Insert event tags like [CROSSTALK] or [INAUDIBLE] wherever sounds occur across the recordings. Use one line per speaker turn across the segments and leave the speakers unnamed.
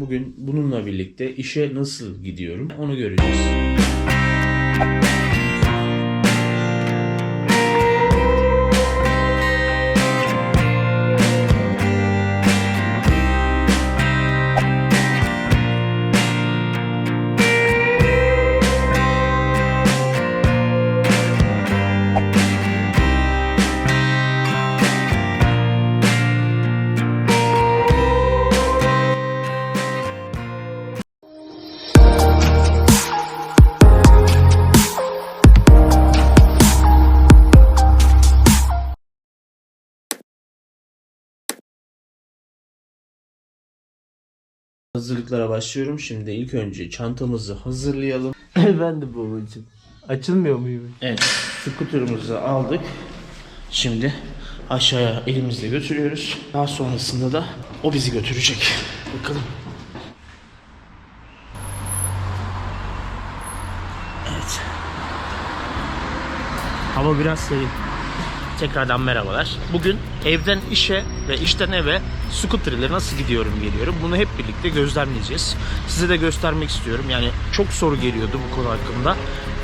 Bugün bununla birlikte işe nasıl gidiyorum onu göreceğiz. Hazırlıklara başlıyorum. Şimdi ilk önce çantamızı hazırlayalım. [LAUGHS]
Efendim babacığım. Açılmıyor muyum?
Evet, skuterımızı aldık. Şimdi aşağıya elimizle götürüyoruz. Daha sonrasında da o bizi götürecek. Bakalım. Evet. Hava biraz serin. Tekrardan merhabalar. Bugün evden işe ve işten eve scooter ile nasıl gidiyorum geliyorum. Bunu hep birlikte gözlemleyeceğiz. Size de göstermek istiyorum. Yani çok soru geliyordu bu konu hakkında.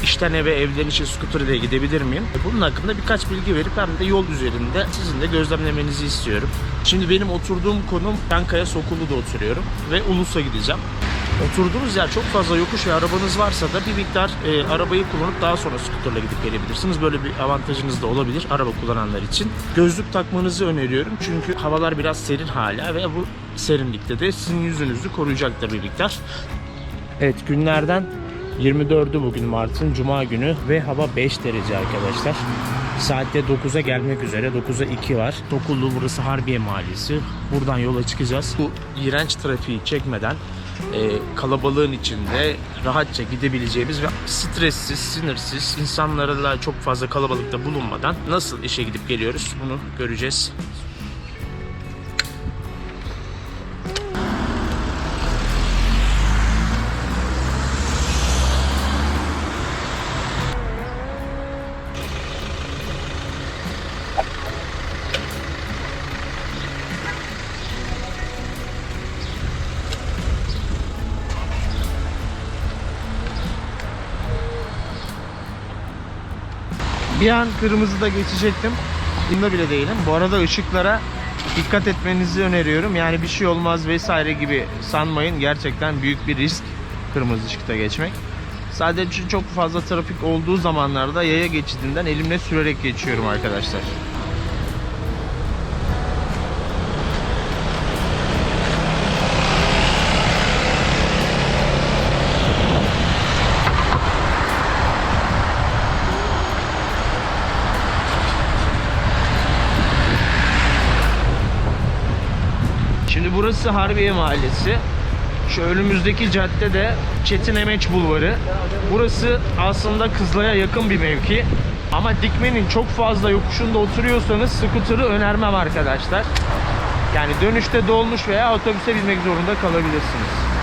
İşten eve, evden işe scooter ile gidebilir miyim? Bunun hakkında birkaç bilgi verip hem de yol üzerinde sizin de gözlemlemenizi istiyorum. Şimdi benim oturduğum konum Çankaya Sokulu'da oturuyorum ve Ulus'a gideceğim. Oturduğunuz yer çok fazla yokuş ve arabanız varsa da bir miktar e, arabayı kullanıp daha sonra skuterla gidip gelebilirsiniz. Böyle bir avantajınız da olabilir araba kullananlar için. Gözlük takmanızı öneriyorum çünkü havalar biraz serin hala ve bu serinlikte de sizin yüzünüzü koruyacaktır bir miktar. Evet günlerden 24'ü bugün Mart'ın Cuma günü ve hava 5 derece arkadaşlar. Saatte 9'a gelmek üzere. 9'a 2 var. Tokullu burası Harbiye Mahallesi. Buradan yola çıkacağız. Bu iğrenç trafiği çekmeden e, kalabalığın içinde rahatça gidebileceğimiz ve stressiz, sinirsiz, insanlarla çok fazla kalabalıkta bulunmadan nasıl işe gidip geliyoruz bunu göreceğiz. Bir an kırmızıda geçecektim. Bunda bile değilim. Bu arada ışıklara dikkat etmenizi öneriyorum. Yani bir şey olmaz vesaire gibi sanmayın. Gerçekten büyük bir risk kırmızı ışıkta geçmek. Sadece çok fazla trafik olduğu zamanlarda yaya geçidinden elimle sürerek geçiyorum arkadaşlar. Şimdi burası Harbiye Mahallesi. Şu önümüzdeki cadde de Çetin Emeç Bulvarı. Burası aslında Kızılay'a yakın bir mevki. Ama dikmenin çok fazla yokuşunda oturuyorsanız skuter'ı önermem arkadaşlar. Yani dönüşte dolmuş veya otobüse binmek zorunda kalabilirsiniz.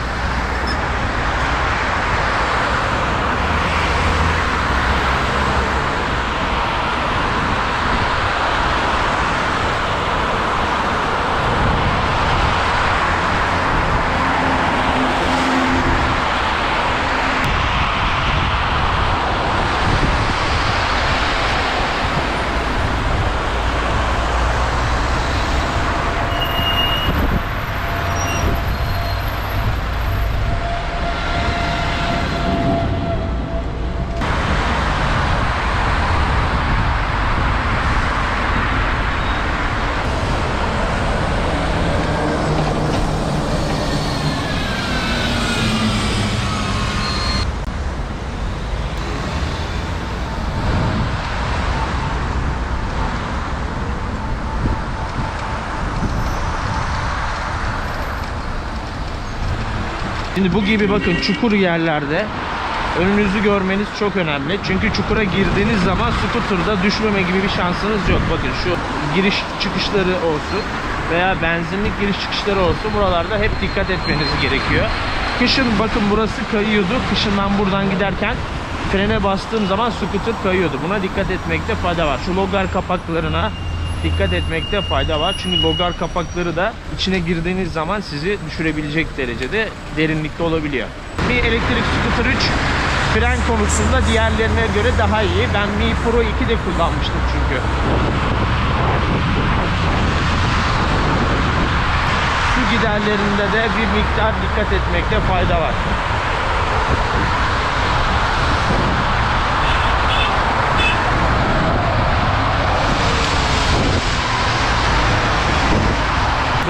Şimdi bu gibi bakın çukur yerlerde önünüzü görmeniz çok önemli. Çünkü çukura girdiğiniz zaman scooter'da düşmeme gibi bir şansınız yok. Bakın şu giriş çıkışları olsun veya benzinlik giriş çıkışları olsun buralarda hep dikkat etmeniz gerekiyor. Kışın bakın burası kayıyordu. Kışın ben buradan giderken frene bastığım zaman scooter kayıyordu. Buna dikkat etmekte fayda var. Şu logar kapaklarına dikkat etmekte fayda var. Çünkü logar kapakları da içine girdiğiniz zaman sizi düşürebilecek derecede derinlikte olabiliyor. Mi elektrik scooter 3 fren konusunda diğerlerine göre daha iyi. Ben Mi Pro 2 de kullanmıştım çünkü. Su giderlerinde de bir miktar dikkat etmekte fayda var.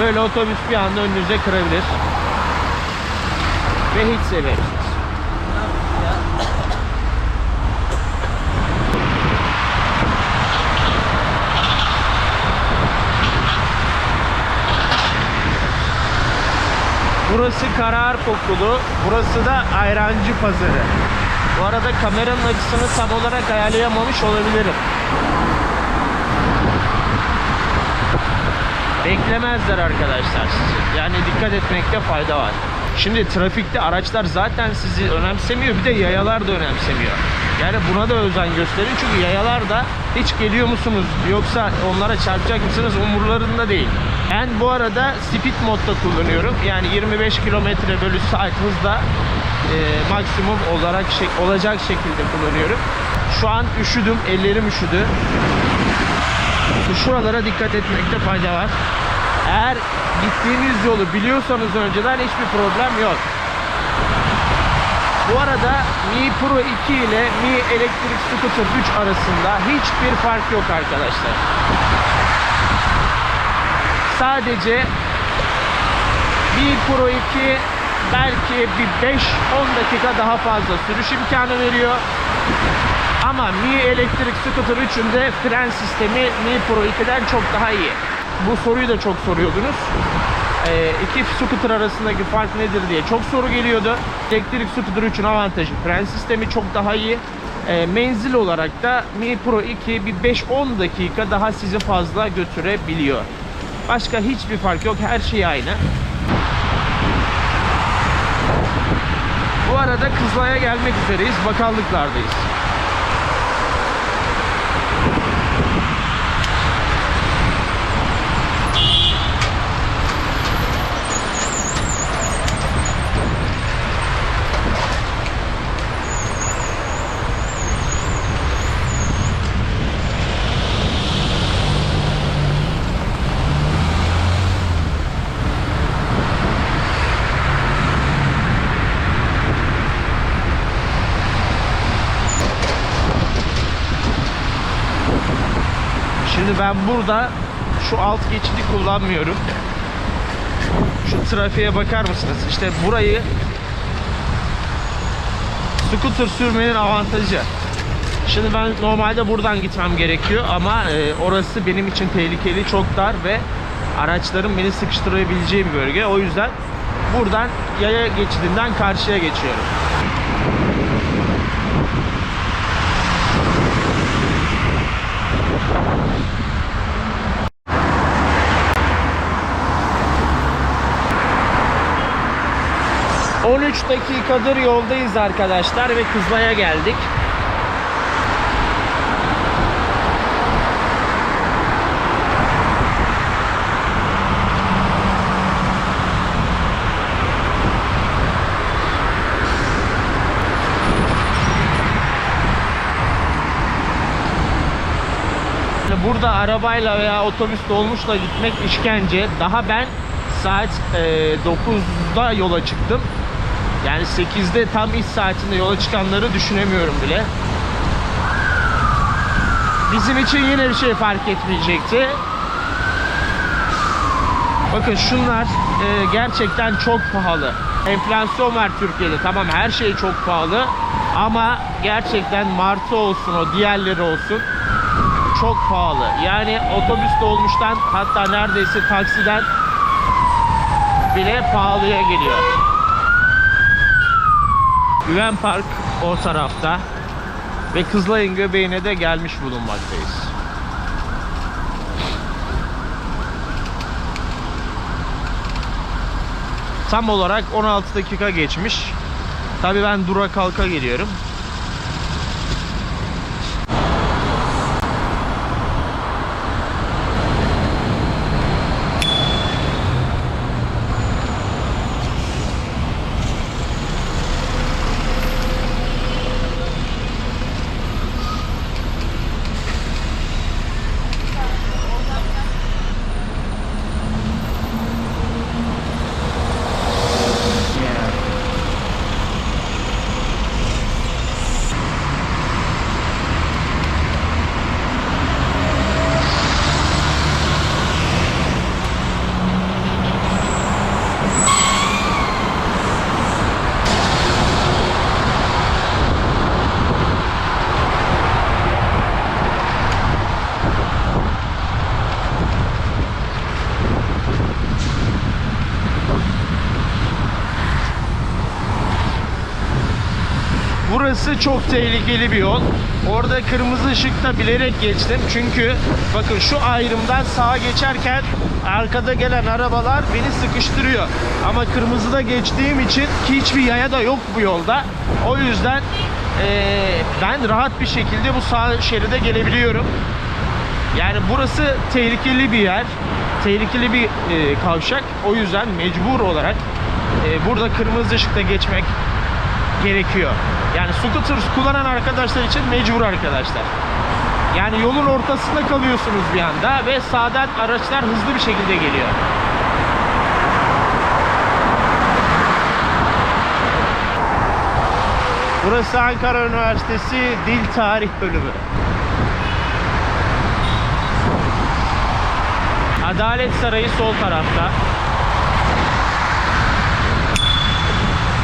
Böyle otobüs bir anda önünüze kırabilir. Ve hiç sevemiyorsunuz. Burası karar kokulu, burası da ayrancı pazarı. Bu arada kameranın açısını tam olarak ayarlayamamış olabilirim. Beklemezler arkadaşlar sizi. Yani dikkat etmekte fayda var. Şimdi trafikte araçlar zaten sizi önemsemiyor. Bir de yayalar da önemsemiyor. Yani buna da özen gösterin. Çünkü yayalar da hiç geliyor musunuz yoksa onlara çarpacak mısınız umurlarında değil. Ben bu arada speed modda kullanıyorum. Yani 25 km bölü saat hızla e, maksimum olarak şey, olacak şekilde kullanıyorum. Şu an üşüdüm. Ellerim üşüdü. Şuralara dikkat etmekte fayda var. Eğer gittiğiniz yolu biliyorsanız önceden hiçbir problem yok. Bu arada Mi Pro 2 ile Mi Electric Scooter 3 arasında hiçbir fark yok arkadaşlar. Sadece Mi Pro 2 belki bir 5-10 dakika daha fazla sürüş imkanı veriyor. Ama Mi Electric Scooter 3'ün de fren sistemi Mi Pro 2'den çok daha iyi. Bu soruyu da çok soruyordunuz. Ee, iki scooter arasındaki fark nedir diye çok soru geliyordu. Electric Scooter 3'ün avantajı fren sistemi çok daha iyi. Ee, menzil olarak da Mi Pro 2 bir 5-10 dakika daha sizi fazla götürebiliyor. Başka hiçbir fark yok. Her şey aynı. Bu arada Kızılay'a gelmek üzereyiz. Bakanlıklardayız. Şimdi ben burada şu alt geçidi kullanmıyorum. Şu trafiğe bakar mısınız? İşte burayı scooter sürmenin avantajı. Şimdi ben normalde buradan gitmem gerekiyor ama e, orası benim için tehlikeli, çok dar ve araçların beni sıkıştırabileceği bir bölge. O yüzden buradan yaya geçidinden karşıya geçiyorum. ...13 dakikadır yoldayız arkadaşlar ve Kızılay'a geldik. Burada arabayla veya otobüs dolmuşla gitmek işkence. Daha ben saat e, 9'da yola çıktım. Yani 8'de tam iş saatinde yola çıkanları düşünemiyorum bile. Bizim için yine bir şey fark etmeyecekti. Bakın şunlar e, gerçekten çok pahalı. Enflasyon var Türkiye'de. Tamam her şey çok pahalı. Ama gerçekten martı olsun o diğerleri olsun çok pahalı. Yani otobüs dolmuştan hatta neredeyse taksiden bile pahalıya geliyor. Güven Park o tarafta ve Kızılay'ın göbeğine de gelmiş bulunmaktayız. Tam olarak 16 dakika geçmiş. Tabii ben dura kalka geliyorum. Burası çok tehlikeli bir yol. Orada kırmızı ışıkta bilerek geçtim. Çünkü bakın şu ayrımdan sağa geçerken arkada gelen arabalar beni sıkıştırıyor. Ama kırmızıda geçtiğim için ki hiçbir yaya da yok bu yolda. O yüzden eee, ben rahat bir şekilde bu sağ şeride gelebiliyorum. Yani burası tehlikeli bir yer. Tehlikeli bir e, kavşak. O yüzden mecbur olarak e, burada kırmızı ışıkta geçmek gerekiyor. Yani scooter kullanan arkadaşlar için mecbur arkadaşlar. Yani yolun ortasında kalıyorsunuz bir anda ve sağdan araçlar hızlı bir şekilde geliyor. Burası Ankara Üniversitesi Dil Tarih Bölümü. Adalet Sarayı sol tarafta.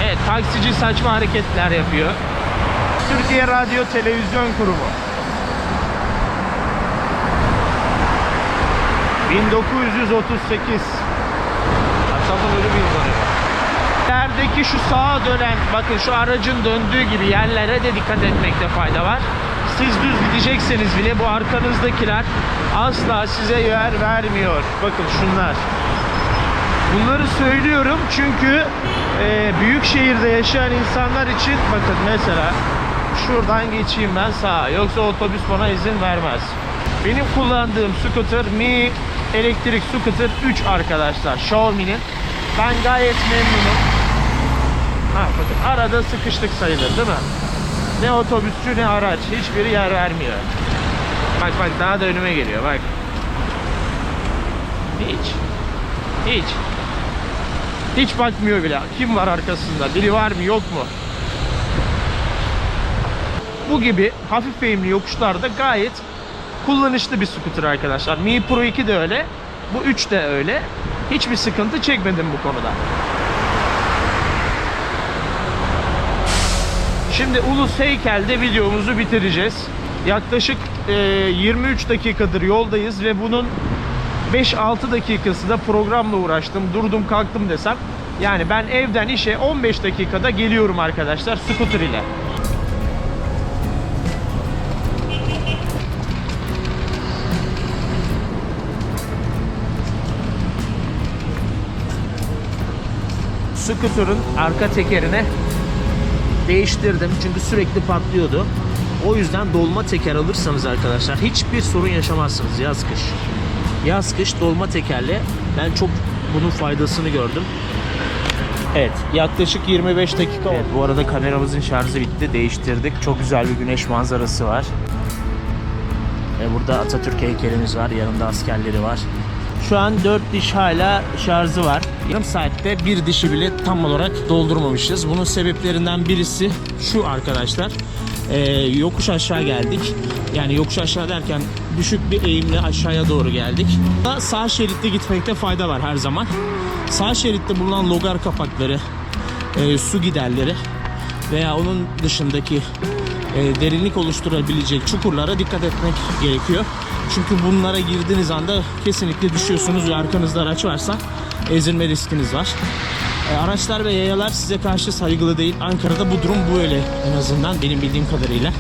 Evet, taksici saçma hareketler yapıyor. Türkiye Radyo Televizyon Kurumu. 1938. Aslında böyle bir yıl var. İlerideki şu sağa dönen, bakın şu aracın döndüğü gibi yerlere de dikkat etmekte fayda var. Siz düz gidecekseniz bile bu arkanızdakiler asla size yer vermiyor. Bakın şunlar. Bunları söylüyorum çünkü e, büyük şehirde yaşayan insanlar için bakın mesela şuradan geçeyim ben sağa yoksa otobüs bana izin vermez. Benim kullandığım scooter Mi elektrik scooter 3 arkadaşlar Xiaomi'nin. Ben gayet memnunum. Ha, bakın arada sıkıştık sayılır değil mi? Ne otobüsçü ne araç hiçbiri yer vermiyor. Bak bak daha da önüme geliyor bak. Hiç. Hiç. Hiç bakmıyor bile. Kim var arkasında? Biri var mı yok mu? Bu gibi hafif eğimli yokuşlarda gayet kullanışlı bir scooter arkadaşlar. Mi Pro 2 de öyle. Bu 3 de öyle. Hiçbir sıkıntı çekmedim bu konuda. Şimdi Ulus Heykel'de videomuzu bitireceğiz. Yaklaşık e, 23 dakikadır yoldayız ve bunun 5-6 dakikası da programla uğraştım. Durdum kalktım desem. Yani ben evden işe 15 dakikada geliyorum arkadaşlar scooter ile. Scooter'ın arka tekerine değiştirdim çünkü sürekli patlıyordu. O yüzden dolma teker alırsanız arkadaşlar hiçbir sorun yaşamazsınız yaz kış. Yaz kış dolma tekerle ben çok bunun faydasını gördüm. Evet yaklaşık 25 dakika oldu. bu arada kameramızın şarjı bitti değiştirdik. Çok güzel bir güneş manzarası var. Ve burada Atatürk heykelimiz var. Yanında askerleri var. Şu an 4 diş hala şarjı var. Yarım saatte bir dişi bile tam olarak doldurmamışız. Bunun sebeplerinden birisi şu arkadaşlar. Ee, yokuş aşağı geldik. Yani yokuş aşağı derken düşük bir eğimle aşağıya doğru geldik. Sağ şeritte gitmekte fayda var her zaman. Sağ şeritte bulunan logar kapakları, e, su giderleri veya onun dışındaki e, derinlik oluşturabilecek çukurlara dikkat etmek gerekiyor. Çünkü bunlara girdiğiniz anda kesinlikle düşüyorsunuz ve arkanızda araç varsa ezilme riskiniz var. E, araçlar ve yayalar size karşı saygılı değil. Ankara'da bu durum böyle en azından benim bildiğim kadarıyla.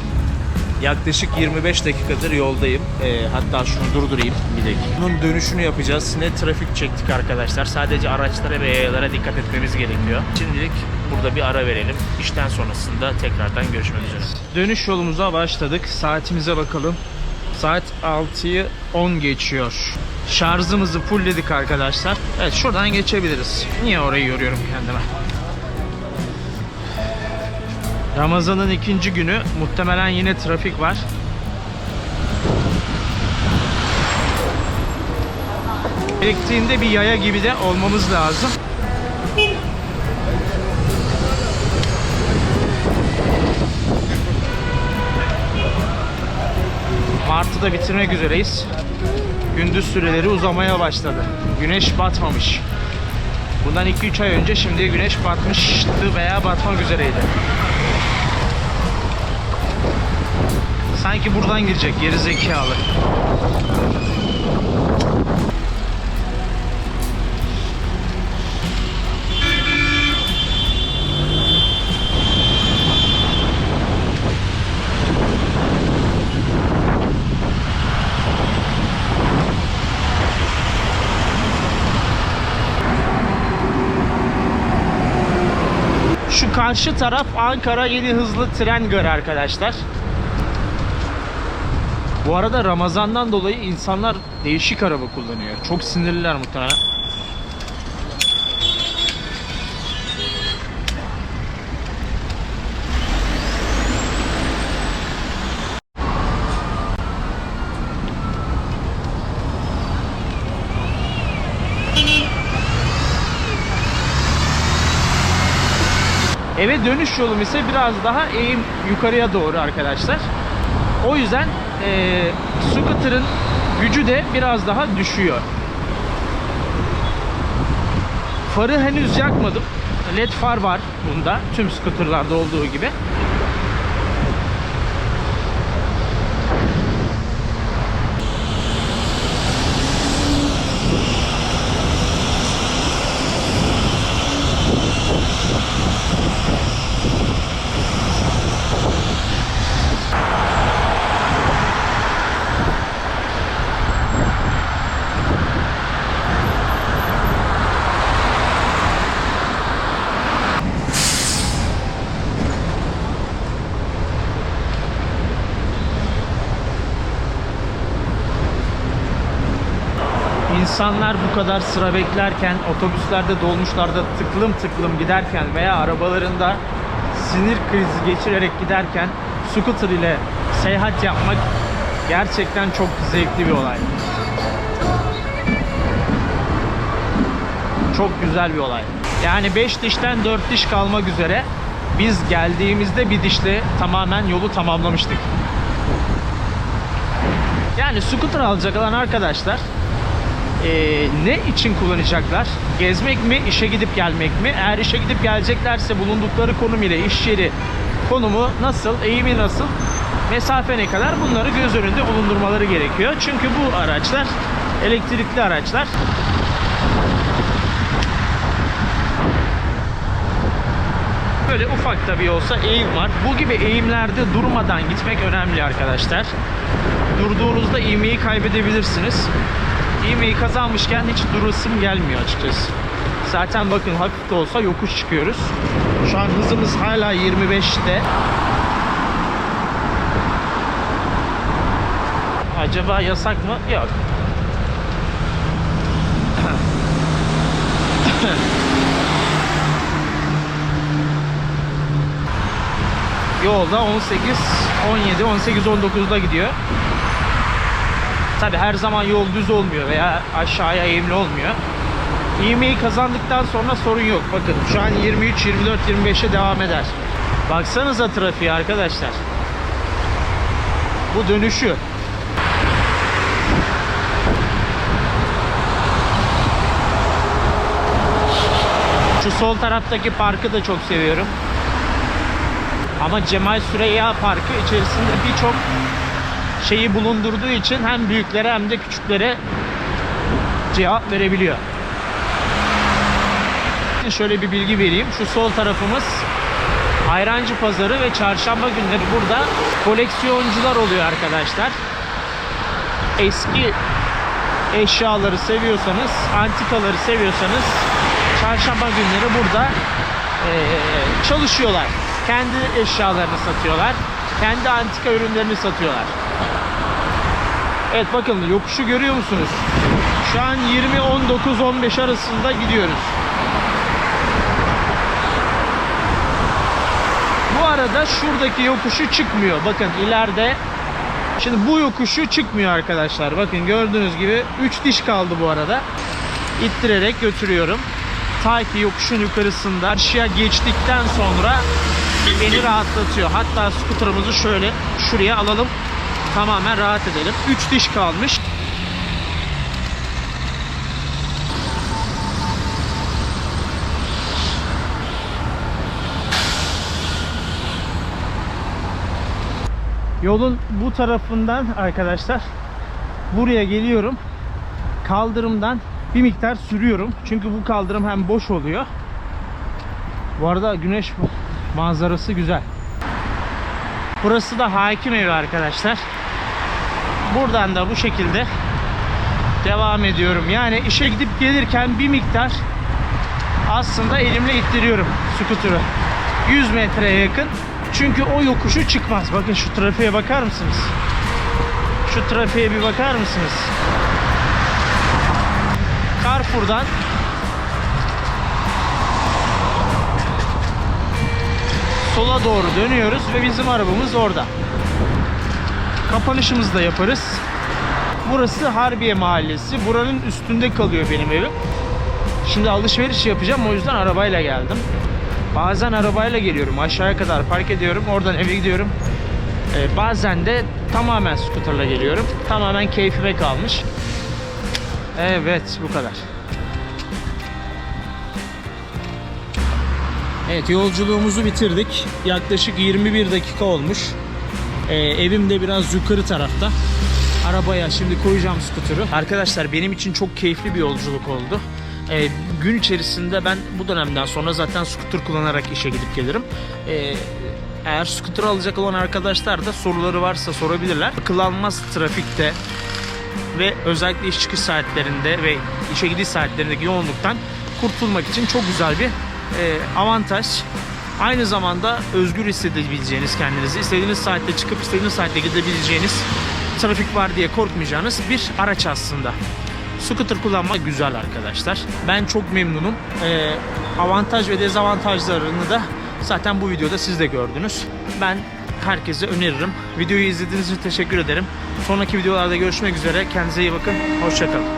Yaklaşık 25 dakikadır yoldayım. E, hatta şunu durdurayım bir dakika. Bunun dönüşünü yapacağız. Ne trafik çektik arkadaşlar. Sadece araçlara ve yayalara dikkat etmemiz gerekiyor. Şimdilik burada bir ara verelim. İşten sonrasında tekrardan görüşmek üzere. Dönüş yolumuza başladık. Saatimize bakalım. Saat 6'yı 10 geçiyor. Şarjımızı fullledik arkadaşlar. Evet şuradan geçebiliriz. Niye orayı yoruyorum kendime? Ramazan'ın ikinci günü muhtemelen yine trafik var. Gerektiğinde bir yaya gibi de olmamız lazım. Mart'ı da bitirmek üzereyiz. Gündüz süreleri uzamaya başladı. Güneş batmamış. Bundan 2-3 ay önce şimdi güneş batmıştı veya batmak üzereydi. Sanki buradan girecek geri zekalı. Şu karşı taraf Ankara yeni hızlı tren göre arkadaşlar. Bu arada Ramazan'dan dolayı insanlar değişik araba kullanıyor. Çok sinirliler muhtemelen. Eve dönüş yolum ise biraz daha eğim yukarıya doğru arkadaşlar. O yüzden eee scooter'ın gücü de biraz daha düşüyor. Farı henüz yakmadım. LED far var bunda. Tüm scooter'larda olduğu gibi. İnsanlar bu kadar sıra beklerken, otobüslerde, dolmuşlarda tıklım tıklım giderken veya arabalarında sinir krizi geçirerek giderken scooter ile seyahat yapmak gerçekten çok zevkli bir olay. Çok güzel bir olay. Yani 5 dişten 4 diş kalmak üzere biz geldiğimizde bir dişle tamamen yolu tamamlamıştık. Yani scooter alacak olan arkadaşlar eee, ne için kullanacaklar? Gezmek mi, işe gidip gelmek mi? Eğer işe gidip geleceklerse bulundukları konum ile iş yeri konumu nasıl, eğimi nasıl, mesafe ne kadar bunları göz önünde bulundurmaları gerekiyor. Çünkü bu araçlar elektrikli araçlar. Böyle ufak da bir olsa eğim var. Bu gibi eğimlerde durmadan gitmek önemli arkadaşlar. Durduğunuzda ivmeyi kaybedebilirsiniz. İvmeyi kazanmışken hiç durasım gelmiyor açıkçası. Zaten bakın hafif de olsa yokuş çıkıyoruz. Şu an hızımız hala 25'te. Acaba yasak mı? Yok. [COUGHS] Yolda 18, 17, 18, 19'da gidiyor. Tabi her zaman yol düz olmuyor veya aşağıya eğimli olmuyor. İğmeyi kazandıktan sonra sorun yok. Bakın şu an 23, 24, 25'e devam eder. Baksanıza trafiğe arkadaşlar. Bu dönüşü. Şu sol taraftaki parkı da çok seviyorum. Ama Cemal Süreyya Parkı içerisinde birçok şeyi bulundurduğu için hem büyüklere hem de küçüklere cevap verebiliyor. Şöyle bir bilgi vereyim. Şu sol tarafımız Ayrancı Pazarı ve çarşamba günleri burada koleksiyoncular oluyor arkadaşlar. Eski eşyaları seviyorsanız, antikaları seviyorsanız çarşamba günleri burada eee, çalışıyorlar. Kendi eşyalarını satıyorlar. Kendi antika ürünlerini satıyorlar. Evet bakın yokuşu görüyor musunuz? Şu an 20 19 15 arasında gidiyoruz. Bu arada şuradaki yokuşu çıkmıyor. Bakın ileride Şimdi bu yokuşu çıkmıyor arkadaşlar. Bakın gördüğünüz gibi 3 diş kaldı bu arada. İttirerek götürüyorum. Ta ki yokuşun yukarısında karşıya geçtikten sonra beni rahatlatıyor. Hatta skuterımızı şöyle şuraya alalım. Tamamen rahat edelim. 3 diş kalmış. Yolun bu tarafından arkadaşlar buraya geliyorum. Kaldırımdan bir miktar sürüyorum. Çünkü bu kaldırım hem boş oluyor. Bu arada güneş manzarası güzel. Burası da hakim evi arkadaşlar. Buradan da bu şekilde devam ediyorum. Yani işe gidip gelirken bir miktar aslında elimle ittiriyorum skuterı. 100 metreye yakın. Çünkü o yokuşu çıkmaz. Bakın şu trafiğe bakar mısınız? Şu trafiğe bir bakar mısınız? Carrefour'dan sola doğru dönüyoruz ve bizim arabamız orada. Kapanışımızı da yaparız. Burası Harbiye Mahallesi. Buranın üstünde kalıyor benim evim. Şimdi alışveriş yapacağım o yüzden arabayla geldim. Bazen arabayla geliyorum aşağıya kadar park ediyorum oradan eve gidiyorum. Ee, bazen de tamamen scooterla geliyorum. Tamamen keyfime kalmış. Evet bu kadar. Evet yolculuğumuzu bitirdik. Yaklaşık 21 dakika olmuş. Ee, evim de biraz yukarı tarafta. Arabaya şimdi koyacağım skuturu. Arkadaşlar benim için çok keyifli bir yolculuk oldu. Ee, gün içerisinde ben bu dönemden sonra zaten skuter kullanarak işe gidip gelirim. Ee, eğer skuter alacak olan arkadaşlar da soruları varsa sorabilirler. Akıl almaz trafikte ve özellikle iş çıkış saatlerinde ve işe gidiş saatlerindeki yoğunluktan kurtulmak için çok güzel bir e, avantaj. Aynı zamanda özgür hissedebileceğiniz kendinizi, istediğiniz saatte çıkıp istediğiniz saatte gidebileceğiniz, trafik var diye korkmayacağınız bir araç aslında. Scooter kullanmak güzel arkadaşlar. Ben çok memnunum. E, avantaj ve dezavantajlarını da zaten bu videoda siz de gördünüz. Ben herkese öneririm. Videoyu izlediğiniz için teşekkür ederim. Sonraki videolarda görüşmek üzere. Kendinize iyi bakın. Hoşçakalın.